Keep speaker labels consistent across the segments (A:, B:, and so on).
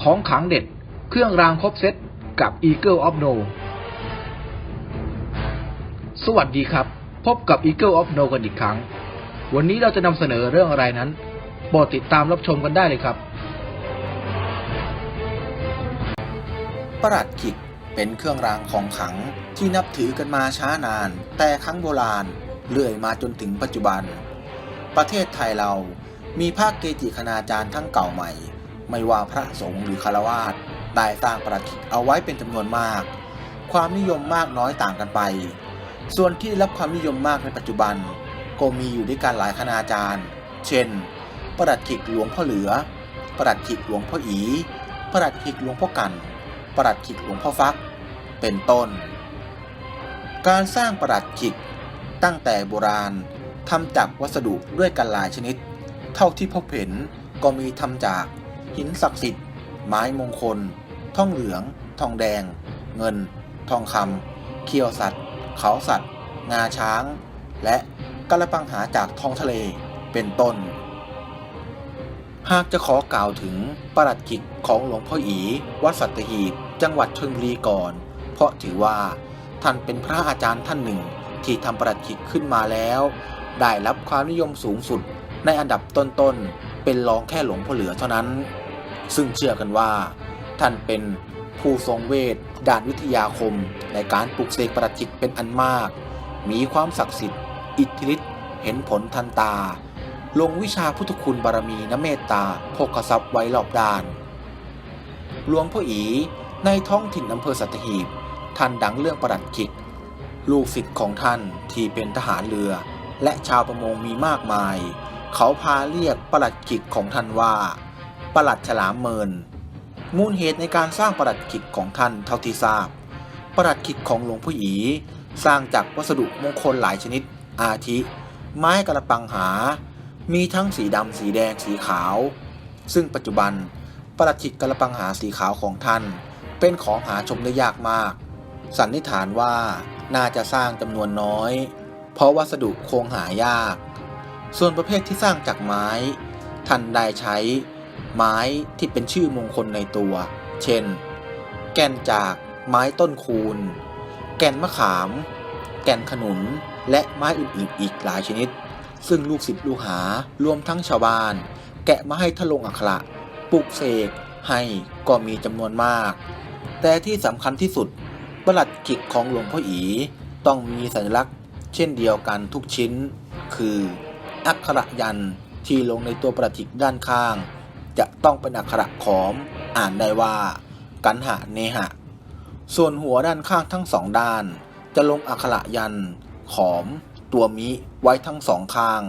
A: ของขังเด็ด เครื่องรางครบเซตกับ Eagle of No สวัสดีครับ พบกับ Eagle of No กันอีกครั้ง วันนี้เราจะนำเสนอเรื่องอะไรนั้นโปรดติดตามรับชมกันได้เลยครับ
B: ประหลัดขิกเป็นเครื่องรางของขังที่นับถือกันมาช้านาน แต่ครั้งโบราณเลื่อยมาจนถึงปัจจุบัน ประเทศไทยเรามีภาคเกจิคณาจารย์ทั้งเก่าใหม่ ไม่ว่าพระสงฆ์หรือคารวาสได้สร้างประหลัดขิกเอาไว้เป็นจำนวนมาก ความนิยมมากน้อยต่างกันไป ส่วนที่ได้รับความนิยมมากในปัจจุบัน ก็มีอยู่ด้วยกันหลายคณาจารย์ เช่น ประหลัดขิกหลวงพ่อเหลือ ประหลัดขิกหลวงพ่ออี ประหลัดขิกหลวงพ่อกัน ประหลัดขิกหลวงพ่อฟัก เป็นต้น การสร้างประหลัดขิกตั้งแต่โบราณทำจากวัสดุด้วยกันหลายชนิด เท่าที่พบเห็นก็มีทำจาก หินศักดิ์สิทธิ์ ไม้มงคล ทองเหลือง ทองแดง เงิน ทองคำเขี้ยวสัตว์ เขาสัตว์ งาช้าง และกระปังหาจากท้องทะเล เป็นต้น หากจะขอกล่าวถึงประหลัดขิกของหลวงพ่ออีวัดสัตหีบ จังหวัดชลบุรีก่อน เพราะถือว่าท่านเป็นพระอาจารย์ท่านหนึ่งที่ทำประหลัดขิกขึ้นมาแล้ว ได้รับความนิยมสูงสุดในอันดับต้นๆ เป็นรองแค่หลวงพ่อเหลือเท่านั้น ซึ่งเชื่อกันว่า ท่านเป็นผู้ทรงเวทด้านวิทยาคมในการปลุกเสกประหลัดขิกเป็นอันมาก มีความศักดิ์สิทธิ์ อิทธิฤทธิ์เห็นผลทันตา ลงวิชาพุทธคุณบารมีนเมตตาโภกทรัพย์ไว้รอบด้านหลวงพ่ออีในท้องถิ่นอำเภอสัตหีบ ท่านดังเรื่องประหลัดขิก ลูกศิษย์ของท่านที่เป็นทหารเรือ และชาวประมงมีมากมาย เขาพาเรียกประหลัดขิกของท่านว่า ประหลัดฉลามเมิน มูลเหตุในการสร้างประหลัดขิกของท่านเท่าที่ทราบ ประหลัดขิกของหลวงพ่ออีสร้างจากวัสดุมงคลหลายชนิด อาทิ ไม้กระปังหา มีทั้งสีดำสีแดงสีขาว ซึ่งปัจจุบันประหลัดขิกกระปังหาสีขาวของท่าน เป็นของหาชมได้ยากมาก สันนิษฐานว่าน่าจะสร้างจำนวนน้อย เพราะวัสดุคงหายาก ส่วนประเภทที่สร้างจากไม้ท่านได้ใช้ ไม้ที่เป็นชื่อมงคลในตัว เช่น แก่นจากไม้ต้นคูณแก่นมะขาม แก่นขนุน และไม้อื่นๆอีกหลายชนิด ซึ่งลูกศิษย์ลูกหารวมทั้งชาวบ้าน แกะมาให้ทะลงอักขระปลุกเสกให้ก็มีจำนวนมาก แต่ที่สำคัญที่สุดประหลัดขิกของหลวงพ่ออีต้องมีสัญลักษณ์ เช่นเดียวกันทุกชิ้น คือ อักขระยันที่ลงในตัวประหลัดขิกด้านข้าง จะต้องเป็นอักขระขอม อ่านได้ว่า กันหะเนหะ ส่วนหัวด้านข้างทั้งสองด้าน จะลงอักขระยัน ขอม ตัวมิไว้ทั้งสองข้าง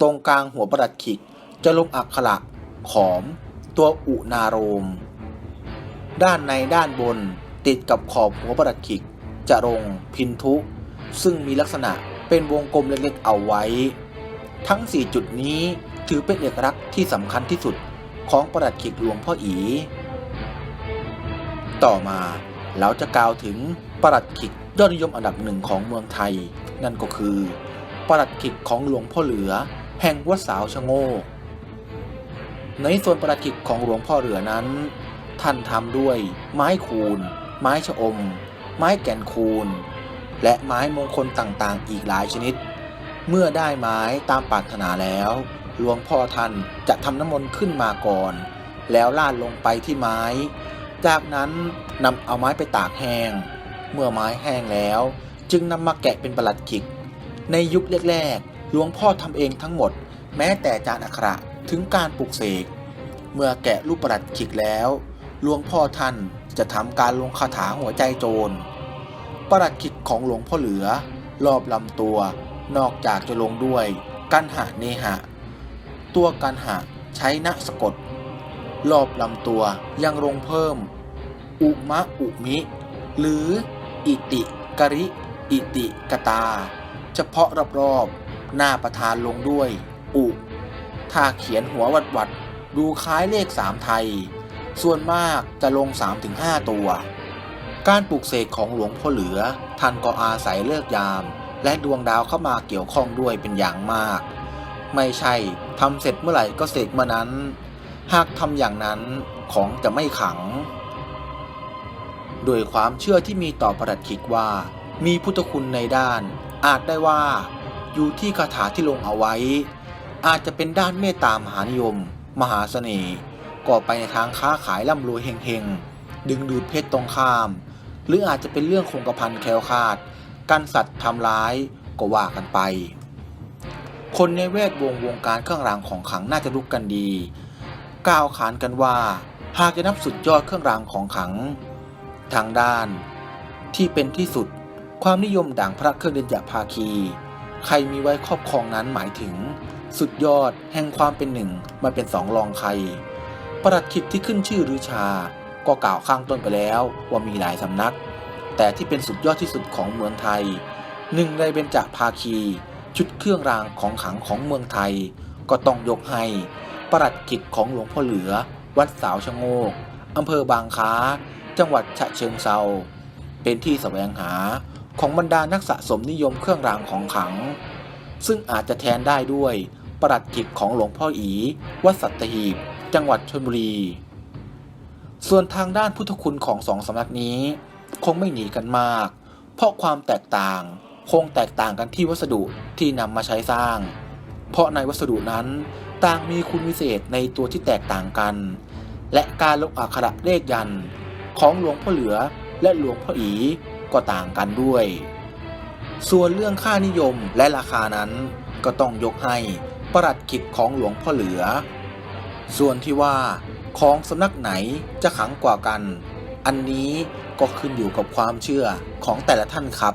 B: ตรงกลางหัวประหลัดขิก จะลงอักขระขอม ตัวอุนาโรม ด้านในด้านบนติดกับขอบหัวประหลัดขิก จะลงพินทุ ซึ่งมีลักษณะเป็นวงกลมเล็กๆเอาไว้ ทั้ง 4 จุดนี้ถือเป็นเอกลักษณ์ที่สำคัญที่สุด ของประหลัดขิกหลวงพ่ออี ต่อมาเราจะกล่าวถึงประหลัดขิกยอดนิยมอันดับหนึ่งของเมืองไทย นั่นก็คือประหลัดขิกของหลวงพ่อเหลือ แห่งวัดสาวชะโงกในส่วนประหลัดขิกของหลวงพ่อเหลือนั้น ท่านทำด้วยไม้คูน ไม้ชะอม ไม้แก่นคูน และไม้มงคลต่างๆ อีกหลายชนิด เมื่อได้ไม้ตามปรารถนาแล้ว หลวงพ่อท่านจะทำน้ำมนต์ขึ้นมาก่อน แล้วลาดลงไปที่ไม้ จากนั้นนำเอาไม้ไปตากแห้ง เมื่อไม้แห้งแล้ว จึงนำมาแกะเป็นประหลัดขิก ในยุคแรกๆหลวงพ่อทำเองทั้งหมด แม้แต่จานอักระถึงการปลุกเสก เมื่อแกะรูปประหลัดขิกแล้วหลวงพ่อท่านจะทำการลงคาถาหัวใจโจร ประหลัดขิกของหลวงพ่อเหลือ รอบลำตัว นอกจากจะลงด้วย กันหะเนหะ ตัวกันหะใช้ณสะกด รอบลำตัวยังลงเพิ่ม อุมะอุมิ หรือ อิติกริ อิติกตา เฉพาะรอบๆหน้าประธานลงด้วย อุ ถ้าเขียนหัววัดวัดดูคล้ายเลขสามไทย ส่วนมากจะลง 3-5 ตัว การปลูกเสกของหลวงพ่อเหลือท่านก็อาศัยเลิกยาม และดวงดาวเข้ามาเกี่ยวข้องด้วยเป็นอย่างมาก ไม่ใช่ทำเสร็จเมื่อไหร่ก็เสกเมื่อนั้น หากทำอย่างนั้นของจะไม่ขัง โดยความเชื่อที่มีต่อประหลัดขิกว่า มีพุทธคุณในด้าน อาจได้ว่า อยู่ที่คาถาที่ลงเอาไว้ อาจจะเป็นด้านเมตตามหานิยม มหาเสน่ห์ก่อไปในทางค้าขายร่ำรวยเฮงๆ ดึงดูดเพชรตรงข้าม หรืออาจจะเป็นเรื่องคงกระพันแคล้วคาด กันสัตว์ทำร้ายก็ว่ากันไป คนในเวทวงวงการเครื่องรางของขลังน่าจะรู้กันดี กล่าวขานกันว่า หากจะนับสุดยอดเครื่องรางของขลัง ทางด้าน ที่เป็นที่สุด ความนิยมด่างพระเครื่องเดญจภาคี ใครมีไว้ครอบครองนั้นหมายถึง สุดยอดแห่งความเป็นหนึ่งมาเป็นสองรองใคร ประหลัดขิกที่ขึ้นชื่อรือชา ก็กล่าวข้างต้นไปแล้วว่ามีหลายสำนัก แต่ที่เป็นสุดยอดที่สุดของเมืองไทยหนึ่งในเบญจภาคี ชุดเครื่องรางของขลังของเมืองไทย ก็ต้องยกให้ประหลัดขิกของหลวงพ่อเหลือ วัดสาวชะโงกอำเภอบางค้า จังหวัดฉะเชิงเซาเป็นที่แสวงหาของบรรดานักสะสมนิยมเครื่องรางของขลัง ซึ่งอาจจะแทนได้ด้วยประหลัดขิกของหลวงพ่ออี วัดสัตหีบ จังหวัดชลบุรี ส่วนทางด้านพุทธคุณของสองสำนักนี้ คงไม่หนีกันมาก เพราะความแตกต่าง คงแตกต่างกันที่วัสดุที่นำมาใช้สร้าง เพราะในวัสดุนั้นต่างมีคุณวิเศษในตัวที่แตกต่างกัน และการลงอักขระเลขยันของหลวงพ่อเหลือและหลวงพ่ออีก็ต่างกันด้วย ส่วนเรื่องค่านิยมและราคานั้นก็ต้องยกให้ประหลัดขิกของหลวงพ่อเหลือ ส่วนที่ว่าของสำนักไหนจะขังกว่ากัน อันนี้ก็ขึ้นอยู่กับความเชื่อของแต่ละท่านครับ